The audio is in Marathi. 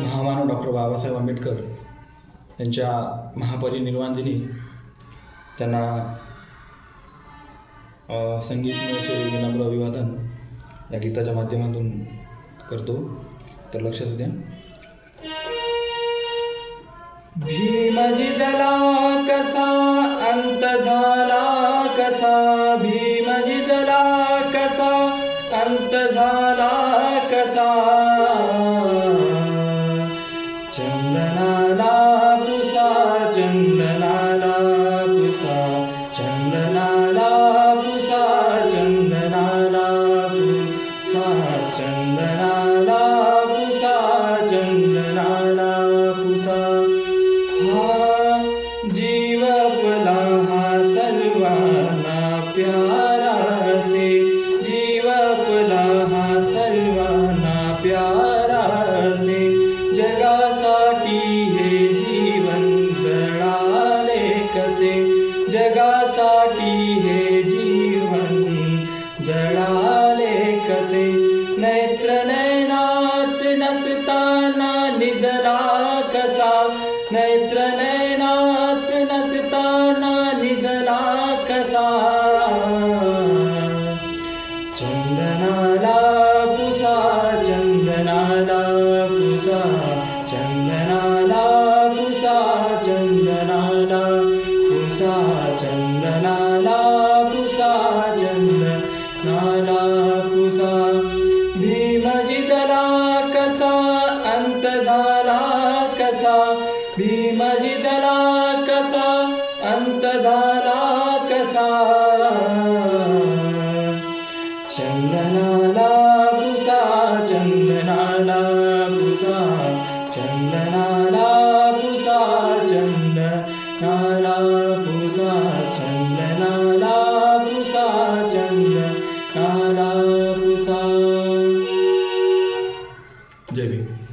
महामानव डॉक्टर बाबासाहेब आंबेडकर यांच्या महापरिनिर्वाण दिनी त्यांना संगीत संगीतमयचे विनम्र अभिवादन या गीताच्या माध्यमातून करतो. तर लक्ष असू द्या भीमजी जला कसा अंत झाला कसा? भीमजी जला कसा अंत झाला पुसा हा जीव आपला हा सर्वांना प्यारा से जीव आपला हा सर्वांना प्यारा से जगासाठी हे जीवन जळाले कसे. जगासाठी हे जीवन जळाले कसे. नेत्र नै नेत्र नैनात नसताना निजला कसा चंदनाला पुसा चंदनाला पुसा चंदनाला पुसा चंदनाला कथा भीमजिदला कसा? अंत झाला कसा? चंदनाला पुसा चंदनाला पुसा चंदनाला पुसा चंदनाला पुसा चंदनाला पुसा चंदनाला पुसा। जय भीम।